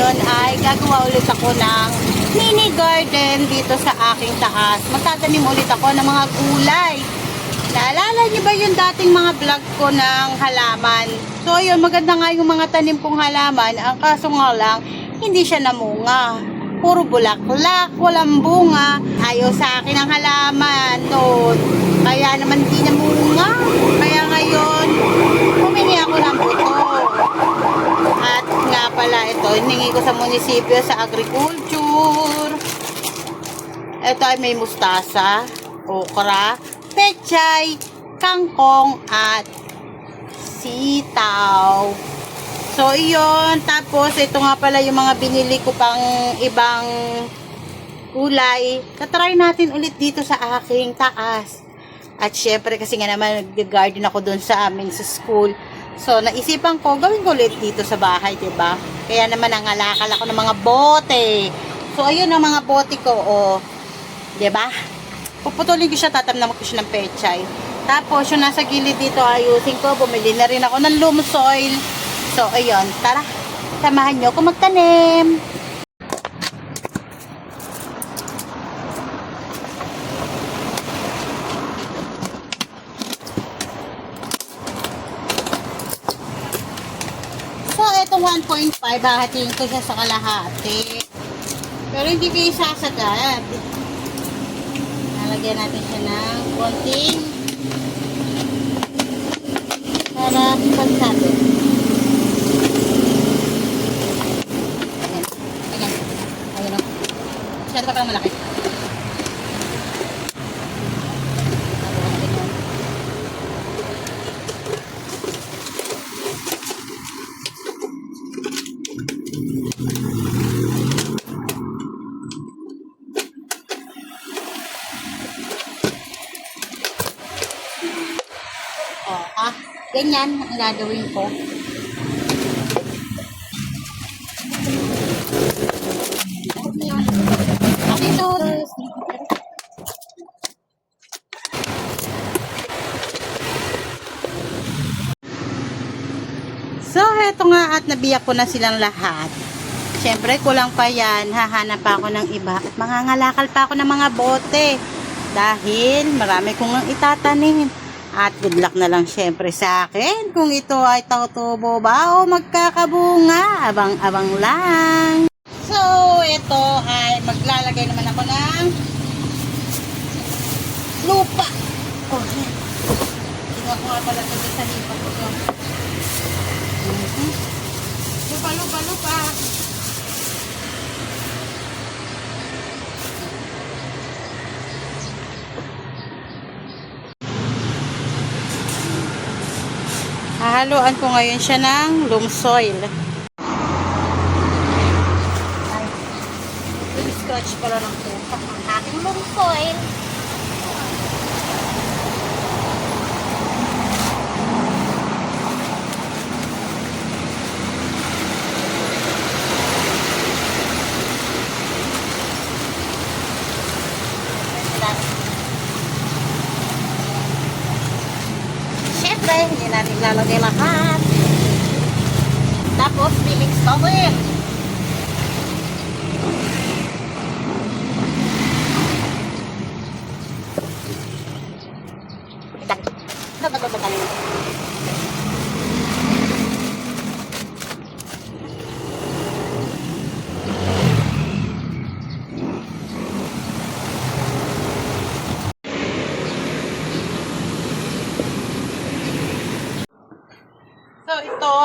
ngayon ay gagawa ulit ako ng mini garden dito sa aking taas. Magtatanim ulit ako ng mga gulay. Naalala niyo ba yung dating mga vlog ko ng halaman? So ayun, maganda nga yung mga tanim kong halaman. Ang kaso nga lang, hindi siya namunga. Puro bulaklak, walang bunga. Ayaw sa akin ang halaman noon. Kaya naman hindi namunga. Kaya ngayon, humingi ako ng buto. At nga pala ito, hiningi ko sa munisipyo sa agriculture. Ito ay may mustasa, okra, pechay, kangkong, at sitaw. So, iyon. Tapos, ito nga pala yung mga binili ko pang ibang kulay. Tatry natin ulit dito sa aking taas. At syempre, kasi nga naman, nag-garden ako doon sa amin sa school. So, naisipan ko, gawin ko ulit dito sa bahay, ba? Kaya naman, nangalakal ako ng mga bote. So, ayun ang mga bote ko, oh. 'Di ba? Puputulin ko siya, tatamnam ko siya ng pechay. Tapos, yung nasa gilid dito, ayusin ko. Bumili na rin ako ng loam soil. So, ayun. Tara, samahan nyo ako magtanim. So, itong 1.5, hahatiin ko siya sa kalahati. Pero hindi ko isasagad. Lalagyan natin siya ng konting para pagsabi. Ayan. Ayan. Ayan o. Masyado pa parang malaki. O, ah, ganyan ang gagawin ko. So, heto nga at nabiyak ko na silang lahat. Siyempre, kulang pa yan. Hahanap pa ako ng iba. At mangangalakal pa ako ng mga bote. Dahil marami kong itatanim. At good luck na lang syempre sa akin kung ito ay tautubo ba o magkakabunga. Abang-abang lang. So, ito ay maglalagay naman ako ng lupa. Oh, yan. Nga pala ito sa lipa ko. Mhm. Lupa, lupa, lupa. Hahaluan ko ngayon siya ng loam soil. Ay, scratch pala ng pupa. Ang aking loam soil. Siyempre, hindi natin lalagay lahat. Tapos, remix cover. So, ito,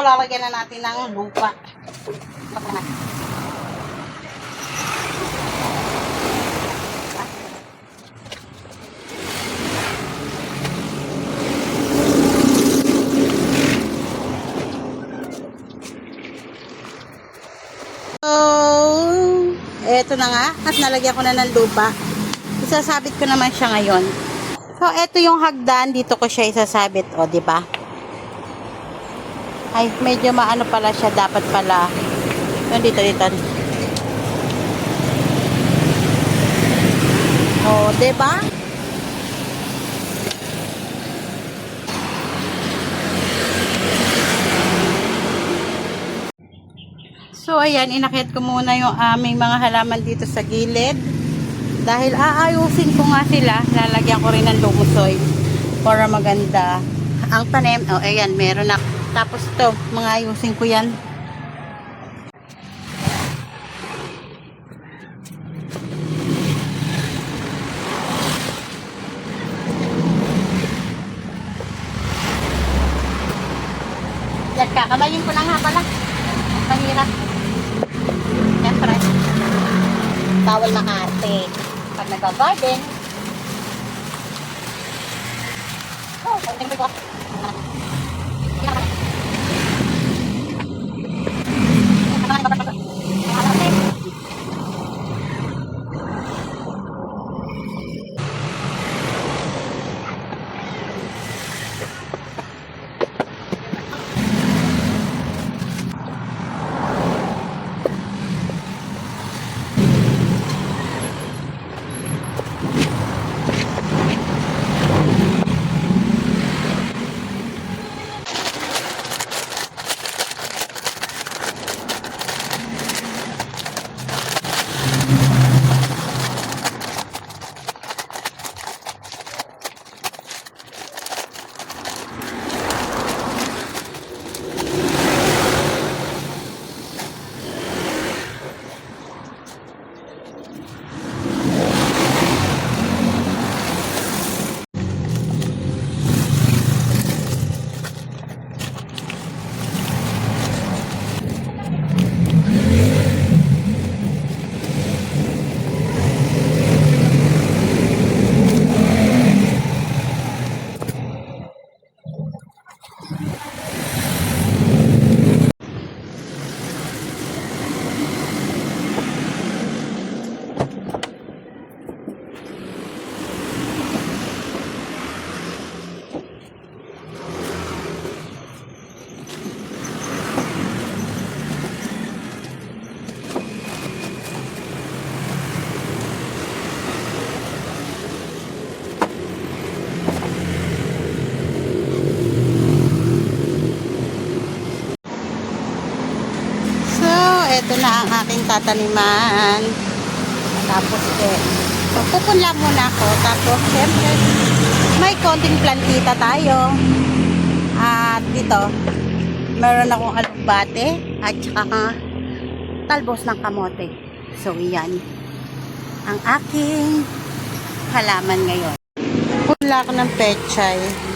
lalagyan na natin ng lupa. Baka na. So, eto na nga. At nalagyan ko na ng lupa. Isasabit ko naman siya ngayon. So, eto yung hagdan. Dito ko siya isasabit. O, di ba? Ay, medyo maano pala siya. Dapat pala. Yun, dito, dito. O, di ba? So, ayan, inakit ko muna yung aming mga halaman dito sa gilid. Dahil aayusin ko nga sila, lalagyan ko rin ng lumusoy para maganda. Ang tanim, oh, ayan, meron na. Tapos to, mga ayusin ko yan. Yan, kakamayin ko lang nga pala. Mahirap. Siyempre. Bawal makarte. Pag nag-garden. Oh, konting ko. Eto na ang aking tataniman. Tapos, eh, magpupunla muna ako. Tapos, syempre, may konting plantita tayo. At dito, meron akong alugbate at saka talbos ng kamote. So, yan. Ang aking halaman ngayon. Punla ako ng pechay.